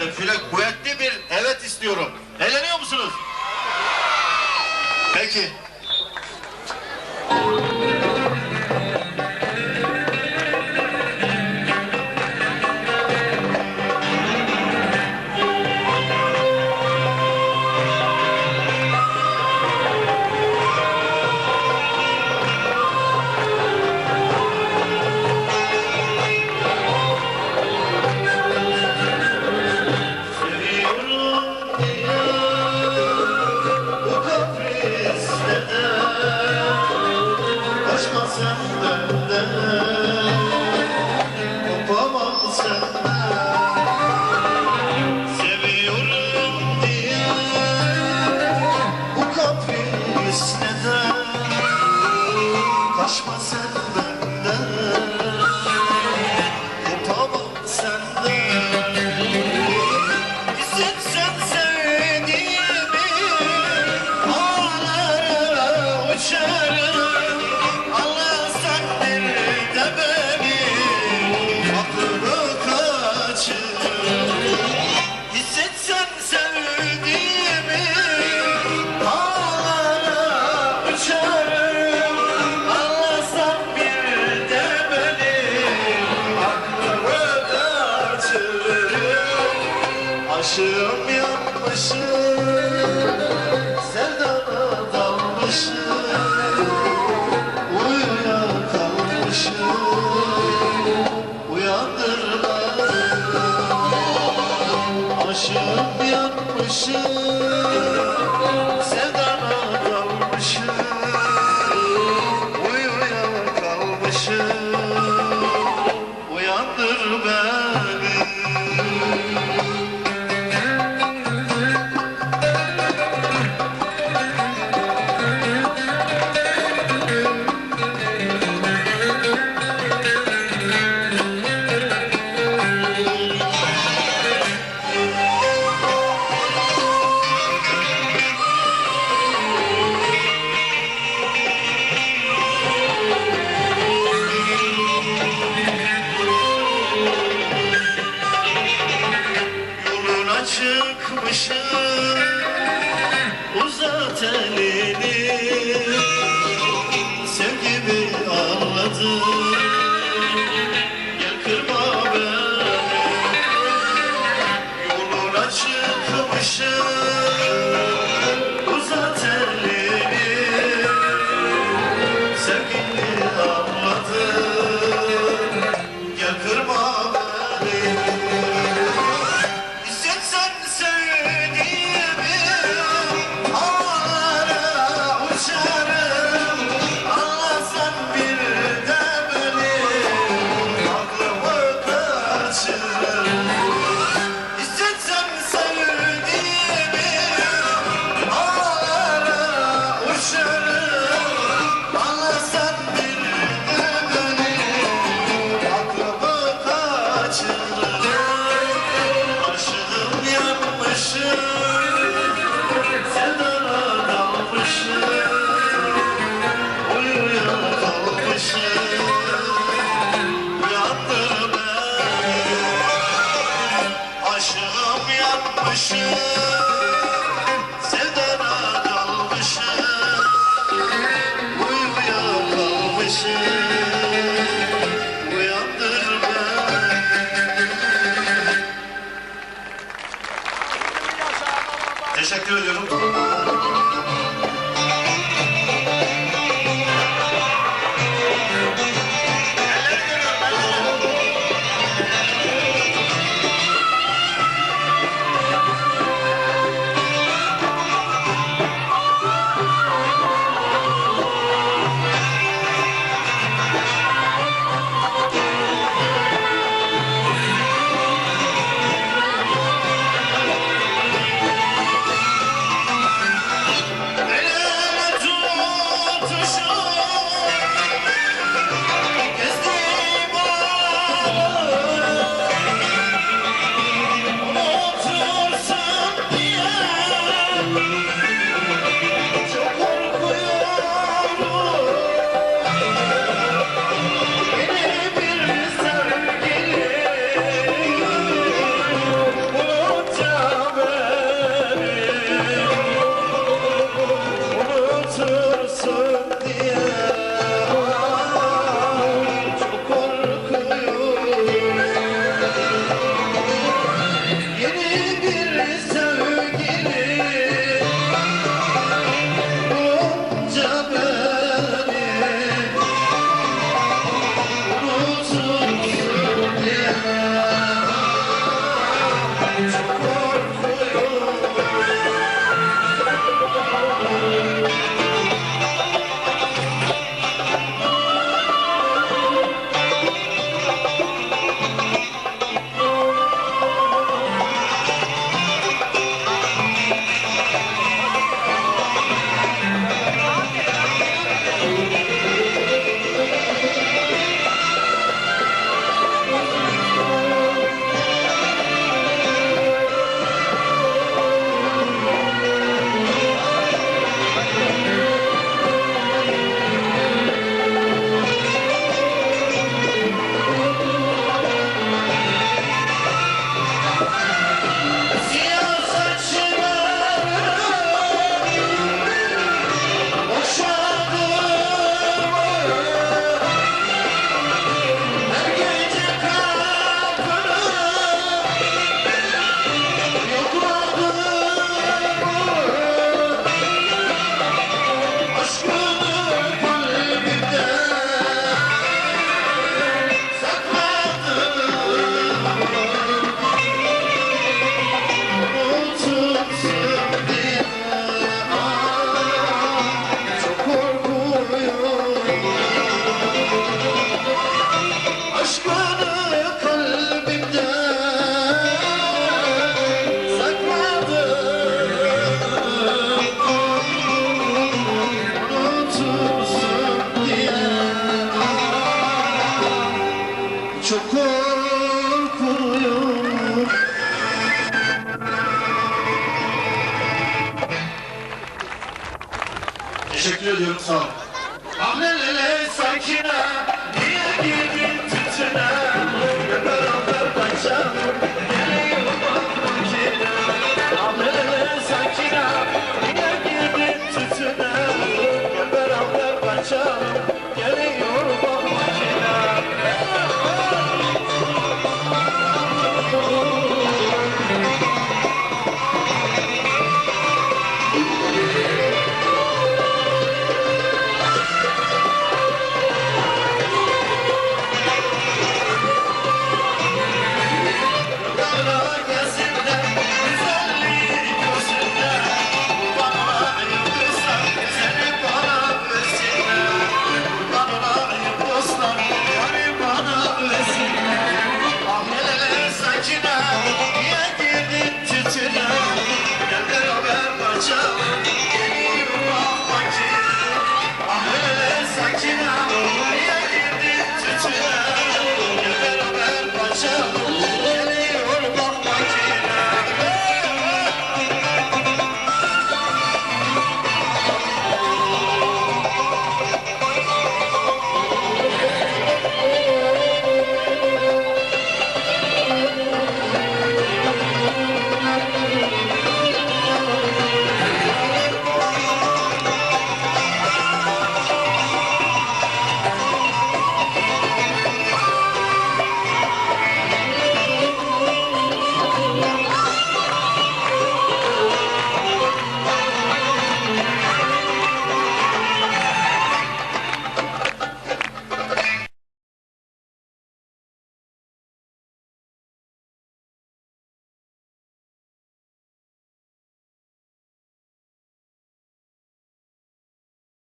Şöyle kuvvetli bir evet istiyorum. Eğleniyor musunuz? Peki. you. Teşekkür ediyorum sağ ol. Ah lelele sakine niye girdin tütüne? Beraber kaçalım